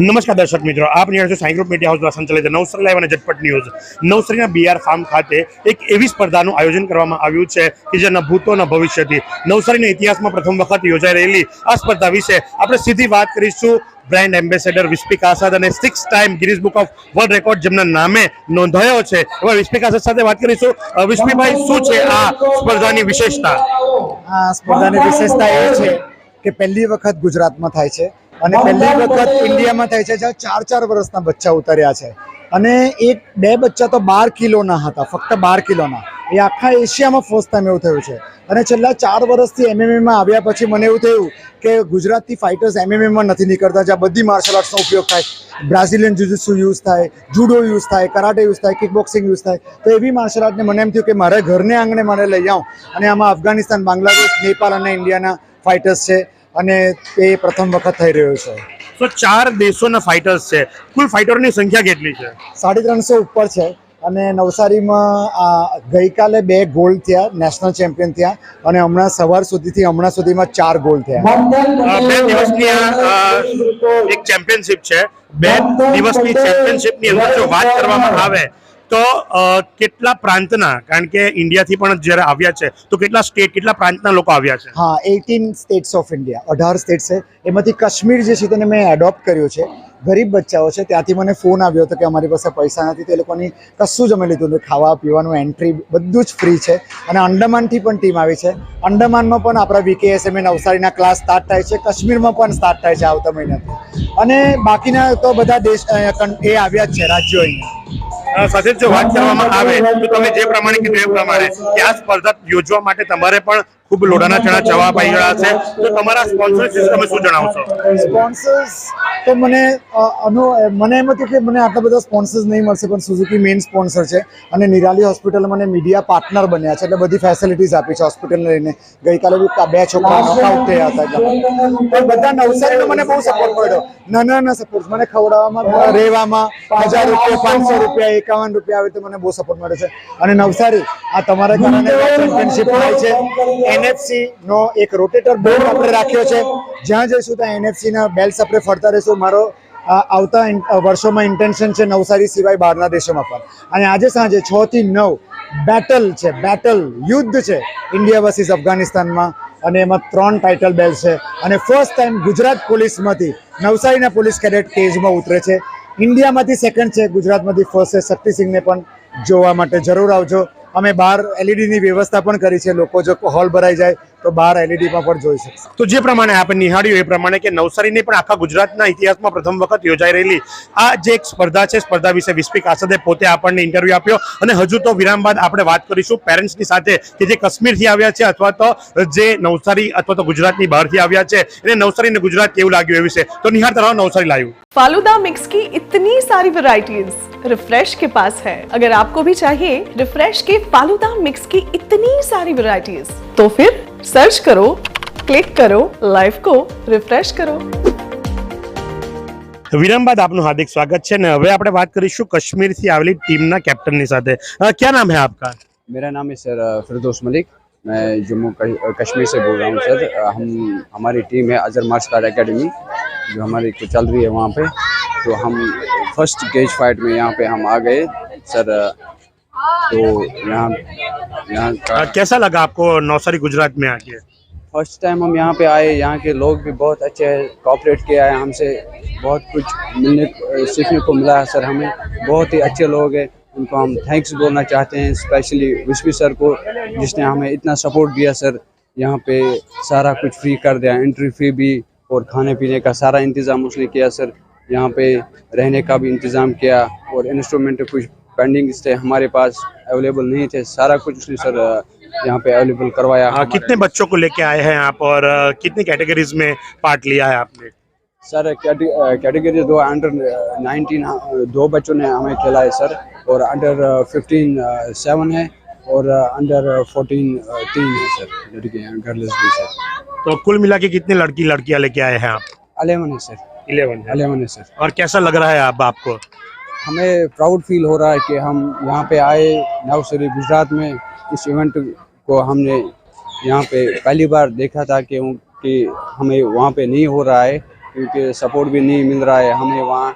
નમસ્કાર દર્શક મિત્રો, આપ નિહાળો સાંઈ ગ્રુપ મીડિયા હાઉસ દ્વારા સંચાલિત નવસારી લાઈવ અને ઝટપટ ન્યૂઝ. નવસરીના બીઆર ફાર્મ ખાતે એક એવી સ્પર્ધાનું આયોજન કરવામાં આવ્યું છે કે જેના ભૂતોના ભવિષ્યથી નવસારીના ઇતિહાસમાં પ્રથમ વખત યોજાઈ રહેલી આ સ્પર્ધા વિશે આપણે સીધી વાત કરીશું. બ્રાન્ડ એમ્બેસેડર વિસ્પિક આસાદ અને six time Guinness book of world record જેમના નામે નોંધાયો છે. એવા વિસ્પિક આસાદ સાથે વાત કરીશું. વિસ્પીભાઈ શું છે આ સ્પર્ધાની વિશેષતા? આ સ્પર્ધાની વિશેષતા એ છે કે પહેલી વખત ગુજરાતમાં થાય છે. અને પહેલી વખત ઇન્ડિયામાં થાય છે જ્યાં ચાર ચાર વર્ષના બચ્ચા ઉતર્યા છે. અને એક બે બચ્ચા તો બાર કિલોના હતા ફક્ત બાર કિલોના. એ આખા એશિયામાં ફર્સ્ટ ટાઈમ એવું થયું છે. અને છેલ્લા ચાર વર્ષથી એમએમએમાં આવ્યા પછી મને એવું થયું કે ગુજરાતથી ફાઇટર્સ એમએમએમાં નથી નીકળતા જ્યાં બધી માર્શલ આર્ટ્સનો ઉપયોગ થાય. બ્રાઝિલિયન જુજુસુ યુઝ થાય જુડો યુઝ થાય કરાટે યુઝ થાય કિકબોક્સિંગ યુઝ થાય. તો એવી માર્શલ આર્ટને મને એમ થયું કે મારે ઘરને આંગણે મને લઈ આવું. અને આમાં અફઘાનિસ્તાન બાંગ્લાદેશ નેપાળ અને ઇન્ડિયાના ફાઇટર્સ છે. અને તે પ્રથમ વખત થઈ રહ્યો છે. તો ચાર દેશોના ફાઇટર્સ છે. કુલ ફાઇટરોની સંખ્યા કેટલી છે? સાડી ત્રણસો ઉપર છે અને નવસારીમાં આ ગઈકાલે બે ગોલ્ડ થયા નેશનલ ચેમ્પિયન થયા અને હમણાં સવાર સુધીથી હમણાં સુધીમાં ચાર ગોલ્ડ થયા. બે દિવસની એક ચેમ્પિયનશિપ છે. બે દિવસની ચેમ્પિયનશિપની અંદર જો વાત કરવામાં આવે તો કેટલા પ્રાંતના, કારણ કે ઇન્ડિયાથી પણ જ્યારે આવ્યા છે, તો કેટલા સ્ટેટ, કેટલા પ્રાંતના લોકો આવ્યા છે? હા એટીન સ્ટેટ્સ ઓફ ઇન્ડિયા, અઢાર સ્ટેટ છે. એમાંથી કાશ્મીર જે છે તેને મેં એડોપ્ટ કર્યું છે. ગરીબ બચ્ચાઓ છે, ત્યાંથી મને ફોન આવ્યો હતો કે અમારી પાસે પૈસા નથી, તે લોકોની કશું જ અમે લીધું હતું ખાવા, પીવાનું એન્ટ્રી બધું જ ફ્રી છે. અને અંડમાનથી પણ ટીમ આવી છે. અંડમાનમાં પણ આપણા વીકેએસએમએ નવસારીના ક્લાસ સ્ટાર્ટ થાય છે. કાશ્મીરમાં પણ સ્ટાર્ટ થાય છે આવતા મહિનાથી. અને બાકીના તો બધા દેશ એ આવ્યા જ છે, રાજ્યો અહીંયા. સાથે જો વાત કરવામાં આવે, તો તમે જે પ્રમાણે કીધું એ પ્રમાણે કે આ સ્પર્ધા યોજવા માટે તમારે પણ ખૂબ લોડાના ચણા જવાબ પાઈ ગયા છે. તો તમારા સ્પોન્સર તમે શું જણાવશો? સ્પોન્સર્સ તો મને અનુ મને એમ હતું કે મને આટલા બધા સ્પોન્સર્સ નહીં મળશે, પણ સુઝુકી મેઇન સ્પોન્સર છે. અને નિરાલી હોસ્પિટલ મને મીડિયા પાર્ટનર બન્યા છે, એટલે બધી ફેસિલિટીઝ આપી છે હોસ્પિટલને લઈને. ગઈકાલે બી બે છોકરા નોકઆઉટ થયા હતા પણ બધા નવસારીનો મને બહુ સપોર્ટ મળ્યો. નાના નાના સપોર્ટ મને ખવડાવવામાં રહેવામાં હજાર રૂપિયા, પાંચસો રૂપિયા, એકાવન રૂપિયા આવે તો મને બહુ સપોર્ટ મળે છે. અને નવસારી, આ તમારા કારણે ચેમ્પિયનશિપ થાય છે. એનએફસી નો એક રોટેટર બોર્ડ આપણે રાખ્યો છે. જ્યાં જઈશું ત્યાં એનએફસી ના બેલ્સ આપણે ફરતા રહીશું. મારો આવતા વર્ષોમાં ઇન્ટેન્શન છે નવસારી સિવાય બહારના દેશોમાં પણ. અને આજે સાંજે છ થી નવ બેટલ છે બેટલ યુદ્ધ છે ઇન્ડિયા વર્સિસ અફઘાનિસ્તાનમાં. અને એમાં ત્રણ ટાઇટલ બેલ છે. અને ફર્સ્ટ ટાઈમ ગુજરાત પોલીસમાંથી, નવસારીના પોલીસ કેડેટ કેજમાં ઉતરે છે. ઇન્ડિયામાંથી સેકન્ડ છે, ગુજરાતમાંથી ફર્સ્ટ છે. શક્તિસિંહને પણ જોવા માટે જરૂર આવજો. અમે બહાર એલઈડીની વ્યવસ્થા પણ કરી છે. લોકો જો હોલ ભરાઈ જાય તો બહાર એલઈડીમાં પણ જોઈ શકશે તો જે પ્રમાણે આપણે નિહાળ્યું એ પ્રમાણે કે નવસારીની પણ આખા ગુજરાતના ઇતિહાસમાં પ્રથમ વખત યોજાઈ રહેલી આ જે એક સ્પર્ધા છે સ્પર્ધા વિશે વિસ્પિક આસાદે પોતે આપણને ઇન્ટરવ્યુ આપ્યો અને હજુ તો વિરામ બાદ આપણે વાત કરીશું પેરેન્ટ્સની સાથે કે જે કાશ્મીરથી આવ્યા છે અથવા તો જે નવસારી અથવા તો ગુજરાતની બહારથી આવ્યા છે એને નવસારી અને ગુજરાત કેવું લાગ્યું એ વિશે તો નિહાળતા રહો નવસારી લાઈવ फालूदा मिक्स की इतनी सारी वैरायटीज रिफ्रेश के पास है अगर आपको भी चाहिए रिफ्रेश के फालूदा मिक्स की इतनी सारी वैरायटीज तो फिर सर्च करो क्लिक करो लाइफ को रिफ्रेश करो વિરામ બાદ આપનું હાર્દિક સ્વાગત છે ને હવે આપણે વાત કરીશું કાશ્મીરથી આવેલી ટીમના કેપ્ટનની સાથે અ, ક્યાં નામ હે આપકા मेरा नाम है सर फिरदौस मलिक मैं जम्मू क- कश्मीर से बोल रहा हूँ सर हम हमारी टीम है अजहर मार्शल आर्ट अकेडमी जो हमारी को चल रही है वहाँ पे तो हम फर्स्ट केज फाइट में यहाँ पे हम आ गए सर तो यहाँ यहाँ का कैसा लगा आपको नौसारी गुजरात में आके? फ़र्स्ट टाइम हम यहाँ पे आए यहाँ के लोग भी बहुत अच्छे हैं कॉपरेट किया है हमसे बहुत कुछ मिलने सीखने को मिला है सर हमें बहुत ही अच्छे लोग हैं उनको हम थैंक्स बोलना चाहते हैं स्पेशली विश्वी सर को जिसने हमें इतना सपोर्ट दिया सर यहाँ पे सारा कुछ फ्री कर दिया एंट्री फ़ी भी और खाने पीने का सारा इंतज़ाम उसने किया सर यहाँ पे रहने का भी इंतज़ाम किया और इंस्ट्रूमेंट कुछ पेंडिंग थे हमारे पास अवेलेबल नहीं थे। सारा कुछ उसने सर यहाँ पे अवेलेबल करवाया हमारे- कितने बच्चों को लेके आए हैं आप और कितनी कैटेगरीज में पार्ट लिया है आपने? सर कैटेगरी दो अंडर नाइनटीन दो बच्चों ने हमें खेला है सर और अंडर फिफ्टीन सेवन है और अंडर फोर्टीन तीन है सर लड़कियाँ गर्ल्स भी सर। तो कुल मिला के कितने लड़की लड़कियाँ लेके आए हैं आप? अलेवन है सर। इलेवन है। अलेवन है सर। और कैसा लग रहा है अब आपको? हमें प्राउड फील हो रहा है कि हम यहाँ पे आए, नवसरी, गुजरात में इस इवेंट को हमने यहाँ पे पहली बार देखा था कि कि हमें वहाँ पे नहीं हो रहा है, क्योंकि सपोर्ट भी नहीं मिल रहा है हमें वहाँ।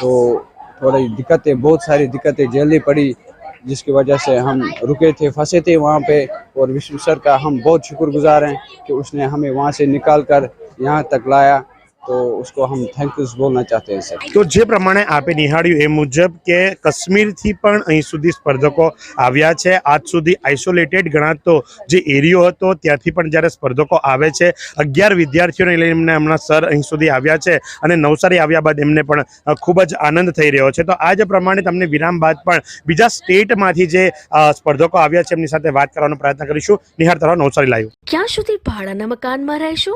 तो थोड़ी दिक्कतें, बहुत सारी दिक्कतें झेलनी पड़ी, जिसकी वजह से हम रुके थे, फंसे थे वहाँ पे, और विष्णु सर का हम बहुत शुक्रगुजार हैं कि उसने हमें वहाँ से निकाल कर यहाँ तक लाया। तो उसको हम थैंक यू बोलना चाहते हैं सर તો જે પ્રમાણે આપે નિહાળ્યું એ મુજબ કે કાશ્મીરથી પણ અહીં સુધી સ્પર્ધકો આવ્યા છે આજ સુધી આઇસોલેટેડ ગણાતો જે એરિયો હતો ત્યાંથી પણ જ્યારે સ્પર્ધકો આવે છે અગિયાર વિદ્યાર્થીઓને લઈને એમને હમણાં સર અહીં સુધી આવ્યા છે અને નવસારી આવ્યા બાદ એમને પણ અ, ખૂબ જ આનંદ થઈ રહ્યો છે તો આ જ પ્રમાણે તમને વિરામ બાદ પણ બીજા સ્ટેટમાંથી જે અ, સ્પર્ધકો આવ્યા છે એમની સાથે વાત કરવાનો પ્રયત્ન કરીશું નિહાળ તરફ નવસારી લાઈવ ક્યાં સુધી ભાડાના મકાનમાં રહેશો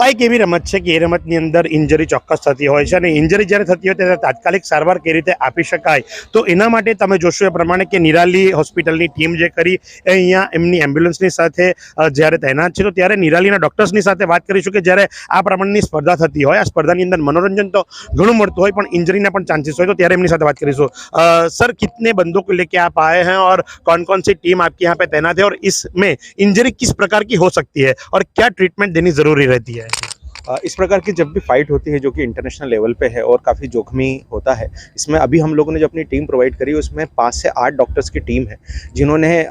આ એક એવી રમત છે કે એ રમતની અંદર ઇન્જરી ચોક્કસ થતી હોય છે અને ઇન્જરી જ્યારે થતી હોય ત્યારે તાત્કાલિક સારવાર કઈ રીતે આપી શકાય તો એના માટે તમે જોશો એ પ્રમાણે કે નિરાલી હોસ્પિટલની ટીમ જે કરી એ અહીંયા એમની એમ્બ્યુલન્સની સાથે અ, જ્યારે તૈનાત છે તો ત્યારે નિરાલીના ડૉક્ટર્સની સાથે વાત કરીશું કે જ્યારે આ પ્રમાણેની સ્પર્ધા થતી હોય આ સ્પર્ધાની અંદર મનોરંજન તો ઘણું મળતું હોય પણ ઇન્જરીના પણ ચાન્સીસ હોય તો ત્યારે એમની સાથે વાત કરીશું अ, सर कितने बंदों को लेके आप आए हैं और कौन कौन सी टीम आपके यहाँ पे तैनात है और इसमें इंजरी किस प्रकार की हो सकती है और क्या ट्रीटमेंट देनी जरूरी रहती है अ, इस प्रकार की जब भी फाइट होती है, जो कि इंटरनेशनल लेवल पे है और काफ़ी जोखमी होता है, इसमें अभी हम लोगों ने जो अपनी टीम प्रोवाइड करी, उसमें पाँच से आठ डॉक्टर्स की टीम है, जिन्होंने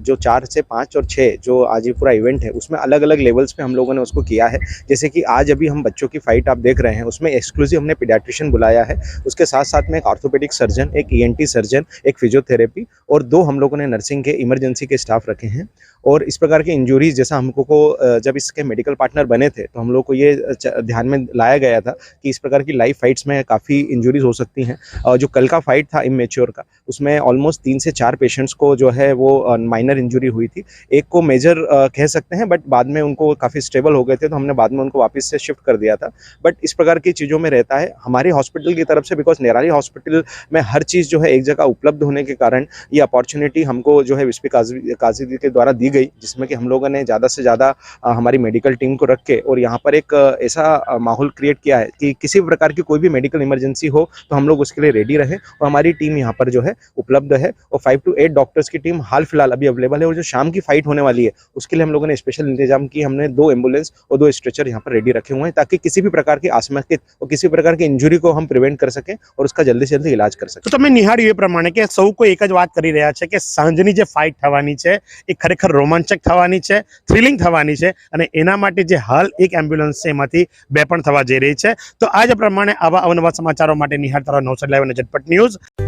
जो चार से पाँच और छः जो आज ये पूरा इवेंट है, उसमें अलग अलग लेवल्स पे हम लोगों ने उसको किया है। जैसे कि आज अभी हम बच्चों की फाइट आप देख रहे हैं, उसमें एक्सक्लूसिव हमने पीडियाट्रिशियन बुलाया है, उसके साथ साथ में एक ऑर्थोपेडिक सर्जन एक ईएनटी सर्जन एक फिजियोथेरेपी और दो हम लोगों ने नर्सिंग के इमरजेंसी के स्टाफ रखे हैं। और इस प्रकार की इंजरीज जैसा हमको को जब इसके मेडिकल पार्टनर बने थे तो हम लोग को ये ध्यान में लाया गया था कि इस प्रकार की लाइव फाइट्स में काफ़ी इंजरीज हो सकती हैं। जो कल का फाइट था इमेच्योर का, उसमें ऑलमोस्ट तीन से चार पेशेंट्स को जो है वो माइनर इंजरी हुई थी। एक को मेजर कह सकते हैं बट बाद में उनको काफ़ी स्टेबल हो गए थे तो हमने बाद में उनको वापस से शिफ्ट कर दिया था। बट इस प्रकार की चीज़ों में रहता है। हमारे हॉस्पिटल की तरफ़ से बिकॉज़ निराली हॉस्पिटल में हर चीज़ जो है एक जगह उपलब्ध होने के कारण ये अपॉर्चुनिटी हमको जो है विस्पी काजी काजी के द्वारा दी गई जिसमें कि हम लोगों ने ज़्यादा से ज़्यादा अ, हमारी मेडिकल टीम को रख के और यहाँ पर एक अ, ऐसा अ, माहौल क्रिएट किया है कि किसी भी प्रकार की कोई भी मेडिकल इमरजेंसी हो तो हम लोग उसके लिए रेडी रहे और हमारी टीम यहाँ पर जो है उपलब्ध है और फाइव टू एट डॉक्टर्स की टीम हाल फिलहाल अभी अवेलेबल है और जो शाम की फाइट होने वाली है उसके लिए हम लोगों ने स्पेशल इंतजाम की हमने दो एम्बुलेंस और दो स्ट्रेचर यहाँ पर रेडी रखे हुए हैं ताकि किसी भी प्रकार की आसमाकित और किसी प्रकार की इंजुरी को हम प्रिवेंट कर सकें और उसका जल्दी से जल्दी इलाज कर सकें તો તમે નિહાળ્યું એ પ્રમાણે કે સૌ કોઈ એક જ વાત કરી રહ્યા છે કે સાંજની જે ફાઇટ થવાની છે એ ખરેખર રોમાંચક થવાની છે થ્રિલિંગ થવાની છે અને એના માટે જે હાલ એક એમ્બ્યુલન્સ છે એમાંથી બે પણ થવા જઈ રહી છે. તો આજ પ્રમાણે આવા અવનવા સમાચારો માટે નિહાળતા રહો નવસારી લાઈવ અને ઝટપટ ન્યૂઝ.